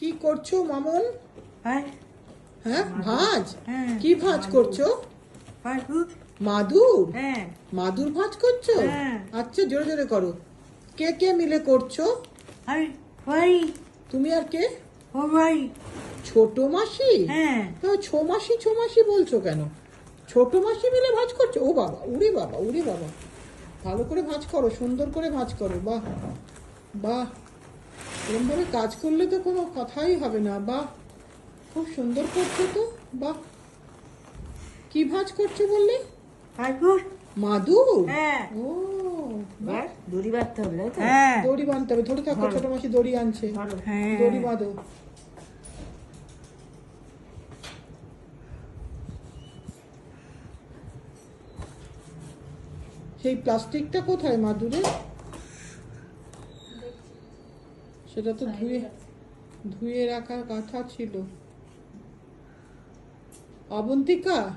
কি করছ মামন? হ্যাঁ হ্যাঁ ভাজ? হ্যাঁ। কি ভাজ করছ? মাদুর। হ্যাঁ। মাদুর ভাজ করছ? হ্যাঁ। আচ্ছা জোরে জোরে করো। কে কে মিলে করছ? তুমি আর কে? ভাই। ছোট মাসি? হ্যাঁ। তো ছো মাসি ছো মাসি বলছো কেন? ছোট মাসি মিলে ভাজ করছ? ও বাবা উড়ে বাবা উড়ে বাবা। ভালো করে ভাজ করো সুন্দর করে ভাজ করো বাহ বাহ। এরকমভাবে কাজ করলে তো কোনো কথাই হবে না। বাহ খুব সুন্দর করছ তো বাহ। কি ভাজ করছ বললে? মাদুর? হ্যাঁ। ও দড়ি বাঁধতে হবে তাই তো? হ্যাঁ। দড়ি বাঁধতে হবে। ধরে থাকো ছোট মাসি দড়ি আনছে। হ্যাঁ। দড়ি বাঁধো। সেই প্লাস্টিকটা কোথায় মাদুরে সেটা তো ধুয়ে ধুয়ে রাখার কথা ছিল। অবন্তিকা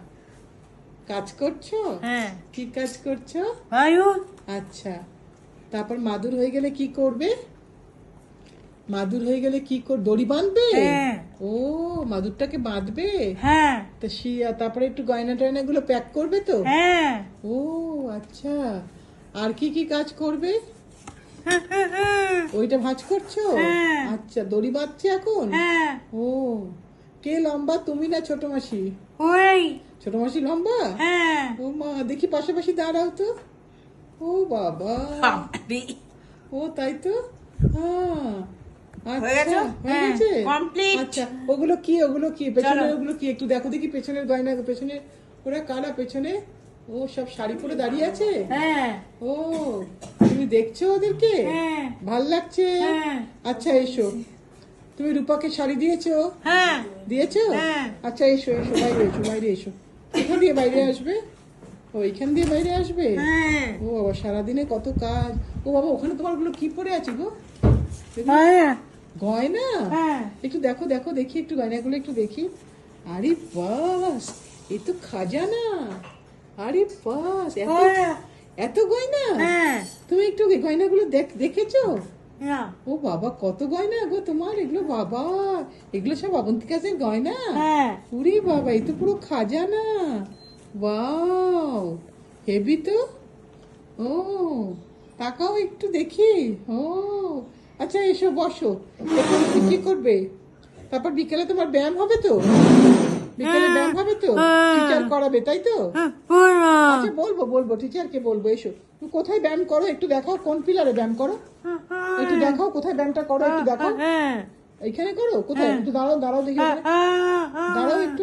কাজ করছ? হ্যাঁ। কি কাজ করছ? আচ্ছা তারপর মাদুর হয়ে গেলে কি করবে? মাদুর হয়ে গেলে কি কর দড়ি বাঁধবে? হ্যাঁ। ও মাদুরটাকে বাঁধবে? হ্যাঁ। তা শিয়া তারপরে একটু গয়না টয়না গুলো প্যাক করবে তো? হ্যাঁ। ও আচ্ছা। আর কি কি কাজ করবে? ওইটা ভাঁজ করছ? হ্যাঁ। আচ্ছা দড়ি বাঁধছে এখন? হ্যাঁ। ও কে লম্বা তুমি না ছোট মাসি? ওই। ছোট মাসি লম্বা? হ্যাঁ। ও মা দেখি পাশাপাশি দাঁড়াও তো। ও বাবা। ও তাই তো? আচ্ছা. আচ্ছা ওগুলো কি ওগুলো কি? পেছনের ওগুলো কি? একটু দেখো দেখি পেছনের গয়না পেছনে ওরা কারা? পেছনে ও সব শাড়ি পরে দাঁড়িয়ে আছে? হ্যাঁ। ও দেখছ ওদেরকে? হ্যাঁ। ভালো লাগছে? হ্যাঁ। আচ্ছা এসো। তুমি রূপাকে শাড়ি দিয়েছ? হ্যাঁ। দিয়েছ? হ্যাঁ। আচ্ছা এসো এসো বাইরে এসো বাইরে এসো। এখান দিয়ে বাইরে আসবে? ও এখান দিয়ে বাইরে আসবে? ও বাবা সারাদিনে কত কাজ। ও বাবা ওখানে তোমার ওগুলো কি পরে আছে গো? গয়না? হ্যাঁ। একটু দেখো দেখো দেখি একটু গয়নাগুলো একটু দেখি। আরে বাস এ তো খাজানা। আরে বাস এত এত গয়না? হ্যাঁ। তুমি একটু গয়নাগুলো দেখ দেখেছ? না। ও বাবা কত গয়না গো তোমার এগুলো বাবা এগুলো সব অবন্তিকাসের গয়না? হ্যাঁ। উরে বাবা এই তো পুরো খাজানা। ওয়াও হেভি তো? ও তাকাও একটু দেখি। ও আচ্ছা এসো বসো। এখন কি করবে। তারপর বিকেলে তোমার ব্যায়াম হবে তো? বিকেলে ব্যায়াম হবে তো? টিচার করাবে তাই তো? বলো আচ্ছা বলব বলব টিচারকে বলব এসো। তুমি কোথায় ব্যায়াম করো? একটু দেখাও কোন পিলারে ব্যায়াম করো? একটু দেখাও কোথায় ব্যায়ামটা করো একটু দেখাও। হ্যাঁ। এখানে করো কোথায়? একটু দাঁড়াও দাঁড়াও দেখি। দাঁড়াও একটু।